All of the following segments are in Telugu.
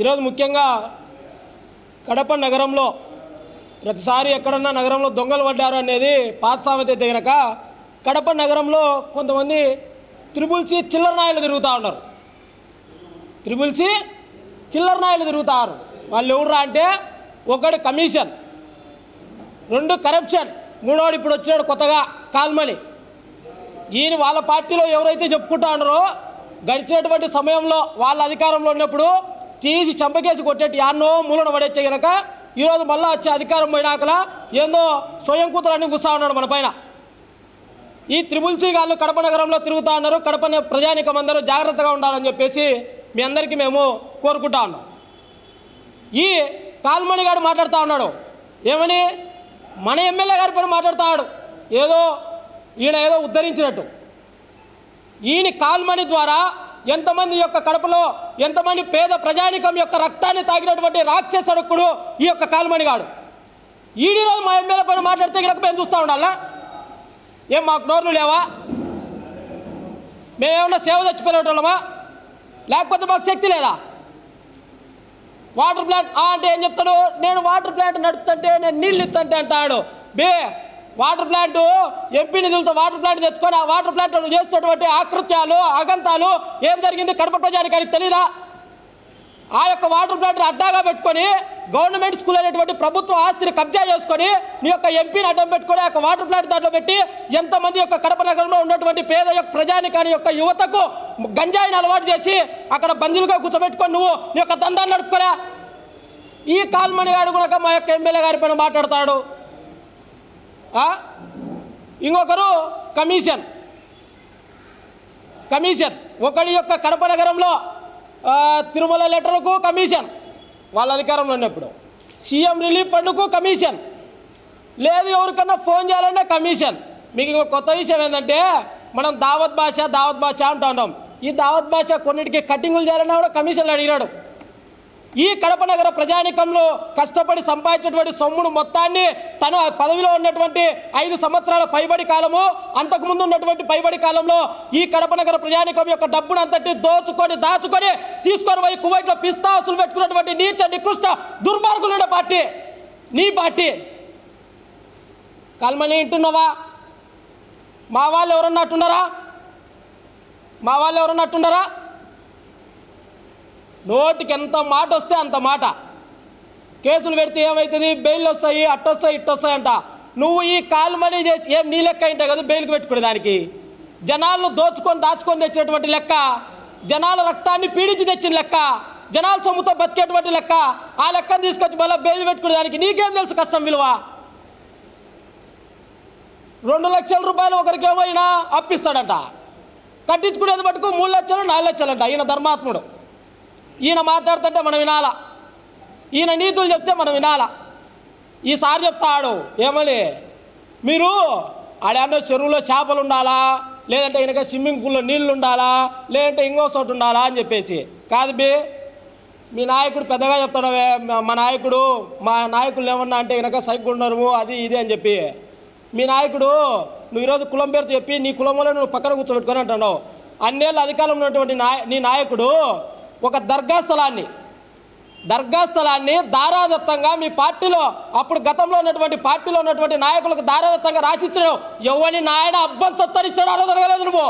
ఈరోజు ముఖ్యంగా కడప నగరంలో ప్రతిసారి ఎక్కడన్నా నగరంలో దొంగలు పడ్డారు అనేది పాత సామెత అయితే కడప నగరంలో కొంతమంది త్రిబుల్సి చిల్లర నాయలు తిరుగుతూ ఉన్నారు. త్రిబుల్సి చిల్లర నాయలు తిరుగుతారు వాళ్ళు ఎవరురా అంటే ఒకడు కమిషన్ రెండు కరప్షన్ మూడోడు ఇప్పుడు వచ్చినాడు కొత్తగా కాల్మని ఈయన వాళ్ళ పార్టీలో ఎవరైతే చెప్పుకుంటా ఉన్నారో గడిచినటువంటి సమయంలో వాళ్ళ అధికారంలో ఉన్నప్పుడు తీసి చంపకేసి కొట్టేటి యాన్నో మూలన పడేచ్చే గనక ఈరోజు మళ్ళీ వచ్చే అధికారం పోయినాకలా ఏందో స్వయం కూతురన్నీ కూర్చా ఉన్నాడు మన పైన. ఈ త్రిబుల్ సి గాళ్ళు కడప నగరంలో తిరుగుతూ ఉన్నారు. కడప ప్రజానికం అందరూ జాగ్రత్తగా ఉండాలని చెప్పేసి మీ అందరికీ మేము కోరుకుంటా ఉన్నాం. ఈ కాల్మణి గారు మాట్లాడుతూ ఉన్నాడు. ఏమని? మన ఎమ్మెల్యే గారి పని మాట్లాడుతాడు ఏదో ఈయన ఏదో ఉద్ధరించినట్టు. ఈయన కాల్మణి ద్వారా ఎంతమంది యొక్క కడపలో ఎంతమంది పేద ప్రజానికం యొక్క రక్తాన్ని తాగినటువంటి రాక్షసడుకుడు ఈ యొక్క కాలుమణిగాడు ఈడీ రోజు మా ఎమ్మెల్యే పైన మాట్లాడితే ఇక్కడ మేము చూస్తూ ఉండాలా? ఏం మాకు నోర్లు లేవా? మేమేమన్నా సేవ చచ్చిపోయినట్టోళ్ళమా లేకపోతే మాకు శక్తి లేదా? వాటర్ ప్లాంట్ అంటే ఏం చెప్తాడు? నేను వాటర్ ప్లాంట్ నడుపుతుంటే నేను నీళ్ళు ఇచ్చంటే అంటాడు. బే వాటర్ ప్లాంట్ ఎంపీ నిధులతో వాటర్ ప్లాంట్ తెచ్చుకొని ఆ వాటర్ ప్లాంట్ చేస్తున్నటువంటి ఆకృత్యాలు అగంతాలు ఏం జరిగింది కడప ప్రజానికానికి తెలీదా? ఆ యొక్క వాటర్ ప్లాంట్ని అడ్డాగా పెట్టుకొని గవర్నమెంట్ స్కూల్ అనేటువంటి ప్రభుత్వ ఆస్తిని కబ్జా చేసుకొని నీ యొక్క ఎంపీని అడ్డం పెట్టుకొని ఆ యొక్క వాటర్ ప్లాంట్ దాంట్లో పెట్టి ఎంతమంది యొక్క కడప నగరంలో ఉన్నటువంటి పేద యొక్క ప్రజానికాని యొక్క యువతకు గంజాయిని అలవాటు చేసి అక్కడ బందీలుగా కూర్చోబెట్టుకొని నువ్వు నీ యొక్క దందాన్ని నడుపుకోరా? ఈ కాల్మణి గారు కూడా మా యొక్క ఎమ్మెల్యే గారి పైన మాట్లాడతాడు. ఇంకొకరు కమిషన్. కమిషన్. ఒకడి యొక్క కడప నగరంలో తిరుమల లెటర్కు కమిషన్. వాళ్ళ అధికారంలో ఉన్నప్పుడు. సీఎం రిలీఫ్ ఫండ్కు కమిషన్. లేదు ఎవరికన్నా ఫోన్ చేయాలన్నా కమిషన్. మీకు ఇంకో కొత్త విషయం ఏంటంటే మనం దావత్ భాష దావత్ భాష అంటూ ఉన్నాం ఈ దావత్ భాష కొన్నిటికి కటింగులు చేయాలన్నా కూడా కమిషన్లు అడిగినాడు ఈ కడప నగర ప్రజానికంలో కష్టపడి సంపాదించినటువంటి సొమ్మును మొత్తాన్ని తను పదవిలో ఉన్నటువంటి ఐదు సంవత్సరాల పైబడి కాలము అంతకుముందు ఉన్నటువంటి పైబడి కాలంలో ఈ కడప నగర ప్రజానికం యొక్క డబ్బును అంతటి దోచుకొని దాచుకొని తీసుకొని పోయి కువైట్లో పిస్తాసులు పెట్టుకున్నటువంటి నీచ నికృష్ట దుర్మార్గులున్న పార్టీ. నీ పార్టీ. కల్మని వింటున్నావా? మా వాళ్ళు ఎవరన్నట్టున్నారా మా వాళ్ళు ఎవరన్నట్టున్నారా నోటికి ఎంత మాట వస్తే అంత మాట. కేసులు పెడితే ఏమవుతుంది బెయిల్ వస్తాయి అట్టొస్తాయి ఇట్టొస్తాయి అంట. నువ్వు ఈ కాలు మనీ చేసి ఏం నీ లెక్క అయింటే కదా బెయిల్కి పెట్టుకునే దానికి? జనాలను దోచుకొని దాచుకొని తెచ్చినటువంటి లెక్క? జనాల రక్తాన్ని పీడించి తెచ్చిన లెక్క? జనాల సొమ్ముతో బతికేటువంటి లెక్క? ఆ లెక్కను తీసుకొచ్చి మళ్ళీ బెయిల్ పెట్టుకునే దానికి నీకేం తెలుసు కష్టం విలువ? రెండు లక్షల రూపాయలు ఒకరికేమో ఈయన అప్పిస్తాడట. కట్టించుకునేది మటుకు మూడు లక్షలు నాలుగు లక్షలంట ఈయన ధర్మాత్ముడు. ఈయన మాట్లాడుతుంటే మనం వినాలా? ఈయన నీతులు చెప్తే మనం వినాలా? ఈసారి చెప్తాడు ఏమని? మీరు ఆడేమో చెరువులో చేపలు ఉండాలా? లేదంటే ఈయనక స్విమ్మింగ్ పూల్లో నీళ్ళు ఉండాలా? లేదంటే ఇంకో చోటు ఉండాలా? అని చెప్పేసి. కాదు బి మీ నాయకుడు పెద్దగా చెప్తాడవే మా- నాయకుడు మా నాయకులు ఏమన్నా అంటే ఈయనక సైకిల్ ఉండరు అది ఇది అని చెప్పి. మీ నాయకుడు నువ్వు ఈరోజు కులం పేరుతో చెప్పి నీ కులంలో నువ్వు పక్కన కూర్చోబెట్టుకొని అంటున్నావు. అన్నేళ్ళు అధికారంలో ఉన్నటువంటి నాయ నీ నాయకుడు ఒక దర్గా స్థలాన్ని దర్గా స్థలాన్ని దారాదత్తంగా మీ పార్టీలో అప్పుడు గతంలో ఉన్నటువంటి పార్టీలో ఉన్నటువంటి నాయకులకు దారాదత్తంగా రాసిచ్చాడు. ఎవరిని నాయన అబ్బం సొత్తరిచ్చాడు ఆ రోజు అడగలేదు నువ్వు.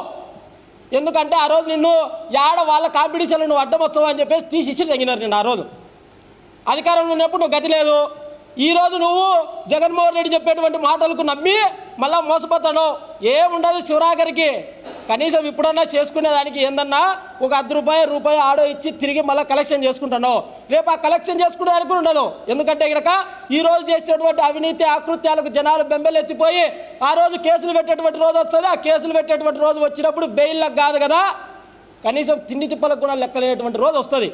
ఎందుకంటే ఆ రోజు నిన్ను యాడ వాళ్ళ కాంపిటీషన్లో నువ్వు అడ్డమొచ్చవు అని చెప్పేసి తీసి ఇచ్చి తగినారు నిన్ను ఆ రోజు. అధికారంలో ఉన్నప్పుడు నువ్వు గతి లేదు. ఈ రోజు నువ్వు జగన్మోహన్ రెడ్డి చెప్పేటువంటి మాటలకు నమ్మి మళ్ళా మోసపోతాడు ఏముండదు శివరాగరికి కనీసం ఇప్పుడన్నా చేసుకునేదానికి ఏందన్నా ఒక అర్ధ రూపాయి రూపాయి ఆడో ఇచ్చి తిరిగి మళ్ళీ కలెక్షన్ చేసుకుంటాను? రేపు ఆ కలెక్షన్ చేసుకునేదానికి కూడా ఉండదు. ఎందుకంటే ఇక్కడ ఈ రోజు చేసేటువంటి అవినీతి ఆకృత్యాలకు జనాలు బెంబెలెత్తిపోయి ఆ రోజు కేసులు పెట్టేటువంటి రోజు వస్తుంది. ఆ కేసులు పెట్టేటువంటి రోజు వచ్చినప్పుడు బెయిల్లకు కాదు కదా. కనీసం తిండి తిప్పలకు కూడా లెక్కలేనటువంటి రోజు వస్తుంది.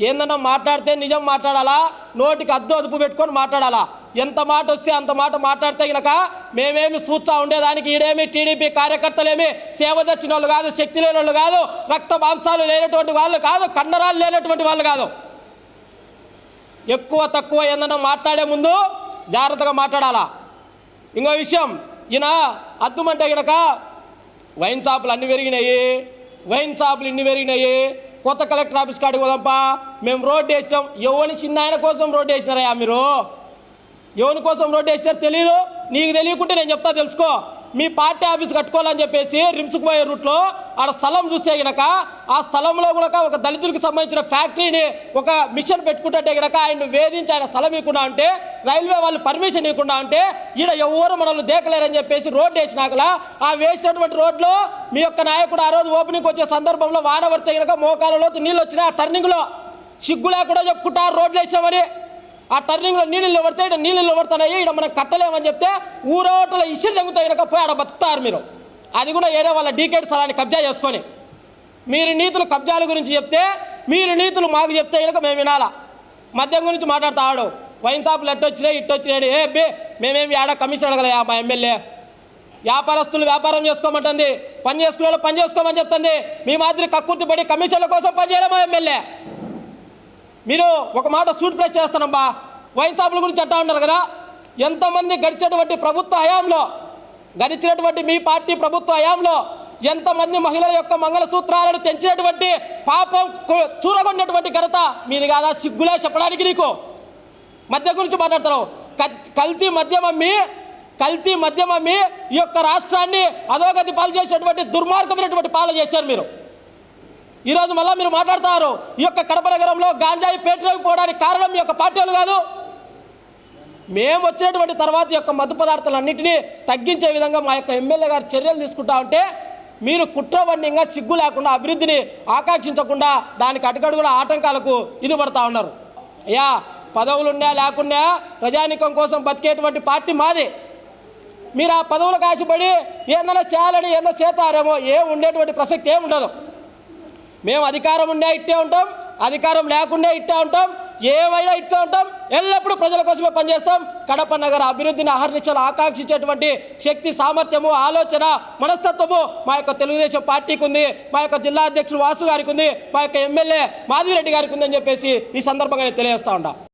ఏందన్నా మాట్లాడితే నిజం మాట్లాడాలా? నోటికి అద్దు అదుపు పెట్టుకొని మాట్లాడాలా? ఎంత మాట వస్తే అంత మాట మాట్లాడితే గనక మేమేమి సూచా ఉండేదానికి ఈడేమి టీడీపీ కార్యకర్తలేమి సేవ తెచ్చిన వాళ్ళు కాదు శక్తి లేని వాళ్ళు కాదు రక్త మాంసాలు లేనటువంటి వాళ్ళు కాదు కండరాలు లేనటువంటి వాళ్ళు కాదు. ఎక్కువ తక్కువ ఏందన్నా మాట్లాడే ముందు జాగ్రత్తగా మాట్లాడాలా? ఇంకో విషయం ఈయన అద్దుమంటే గనక వైన్ షాపులు అన్ని పెరిగినాయి. వైన్ షాపులు ఇన్ని పెరిగినాయి. కొత్త కలెక్టర్ ఆఫీస్ కాడికి పోదాంపా. మేము రోడ్డు వేసినాం. ఎవరి చిన్న ఆయన కోసం రోడ్డు వేసినారయ్యా మీరు? ఎవరి కోసం రోడ్డు వేసినారు తెలియదు నీకు తెలియకుంటే నేను చెప్తా తెలుసుకో. మీ పార్టీ ఆఫీస్ కట్టుకోవాలని చెప్పేసి రిమ్స్కు పోయే రూట్లో ఆడ స్థలం చూస్తే గనక ఆ స్థలంలో కూడా ఒక దళితులకు సంబంధించిన ఫ్యాక్టరీని ఒక మిషన్ పెట్టుకుంటే గనక ఆయన వేధించి ఆయన స్థలం ఇవ్వకుండా అంటే రైల్వే వాళ్ళు పర్మిషన్ ఇవ్వకుండా అంటే ఈడ ఎవరు మనల్ని దేకలేరని చెప్పేసి రోడ్డు వేసినాకలా ఆ వేసినటువంటి రోడ్లో మీ యొక్క నాయకుడు ఆ రోజు ఓపెనింగ్ వచ్చే సందర్భంలో వాన పడితే గనక మోకాలలో నీళ్ళు వచ్చినాయి ఆ టర్నింగ్లో సిగ్గులా కూడా చెప్పుకుంటా రోడ్లు వేసామని ఆ టర్నింగ్లో నీళ్ళు పడితే ఇక్కడ నీళ్ళు పడుతున్నాయి ఇక్కడ మనం కట్టలేమని చెప్తే ఊరోటల ఇసురు తగ్గుతాయి కనుక పోయి ఆడ బతుకుతారు మీరు. అది కూడా ఏదో వాళ్ళ డీకేట్ స్థలాన్ని కబ్జా చేసుకొని. మీరు నీతులు కబ్జాల గురించి చెప్తే మీరు నీతులు మాకు చెప్తే కనుక మేము వినాలా? మద్యం గురించి మాట్లాడుతా ఆడు. వైన్ షాపులు ఎట్టొచ్చినాయి ఇట్టొచ్చినాయి ఏ బే మేమేమి ఆడ కమిషన్ అడగలే మా ఎమ్మెల్యే? వ్యాపారస్తులు వ్యాపారం చేసుకోమంటుంది. పని చేసుకునే వాళ్ళు పని చేసుకోమని చెప్తుంది. మీ మాదిరి కక్కుర్తి పడి కమిషన్ల కోసం పని చేయడం మా ఎమ్మెల్యే? మీరు ఒక మాట సూట్ ప్రెస్ చేస్తానమ్మా వైన్షాపుల గురించి అంటా ఉన్నారు కదా. ఎంతమంది గడిచినటువంటి ప్రభుత్వ హయాంలో గడిచినటువంటి మీ పార్టీ ప్రభుత్వ హయాంలో ఎంతమంది మహిళల యొక్క మంగళసూత్రాలను తెంచినటువంటి పాపం చూరగొన్నటువంటి ఘనత మీరు కాదా? సిగ్గులే చెప్పడానికి నీకు. మద్య గురించి మాట్లాడతారు క- కల్తీ మద్యం అమ్మి కల్తీ మద్యం అమ్మి ఈ యొక్క రాష్ట్రాన్ని అధోగతి పాలు చేసినటువంటి దుర్మార్గమైనటువంటి పాలన చేశారు మీరు. ఈరోజు మళ్ళీ మీరు మాట్లాడతారు ఈ యొక్క కడప నగరంలో గాంజాయి పేటలోకి పోవడానికి కారణం మీ యొక్క పార్టీలు కాదు. మేము వచ్చినటువంటి తర్వాత యొక్క మత్తు పదార్థాలన్నింటినీ తగ్గించే విధంగా మా యొక్క ఎమ్మెల్యే గారు చర్యలు తీసుకుంటా ఉంటే మీరు కుట్రవన్యంగా సిగ్గు లేకుండా అభివృద్ధిని ఆకాంక్షించకుండా దానికి అటుకడుగున ఆటంకాలకు ఇది పడతా ఉన్నారు. అయ్యా పదవులున్నా లేకున్నా ప్రజానికం కోసం బతికేటువంటి పార్టీ మాది. మీరు ఆ పదవులకు ఆశపడి ఏందన్నా చేయాలని ఏందో చేస్తారేమో ఏం ఉండేటువంటి ప్రసక్తి ఏం ఉండదు. మేము అధికారం ఉండే ఇట్టే ఉంటాం అధికారం లేకుండా ఇట్టే ఉంటాం ఏమైనా ఇట్టే ఉంటాం ఎల్లప్పుడూ ప్రజల కోసమే పనిచేస్తాం. కడప నగర అభివృద్ధిని అహర్నిశలు ఆకాంక్షించేటువంటి శక్తి సామర్థ్యము ఆలోచన మనస్తత్వము మా యొక్క తెలుగుదేశం పార్టీకి ఉంది మా యొక్క జిల్లా అధ్యక్షులు వాసు గారికి ఉంది మా యొక్క ఎమ్మెల్యే మాధవిరెడ్డి గారికి ఉందని చెప్పేసి ఈ సందర్భంగా నేను తెలియజేస్తా ఉంటా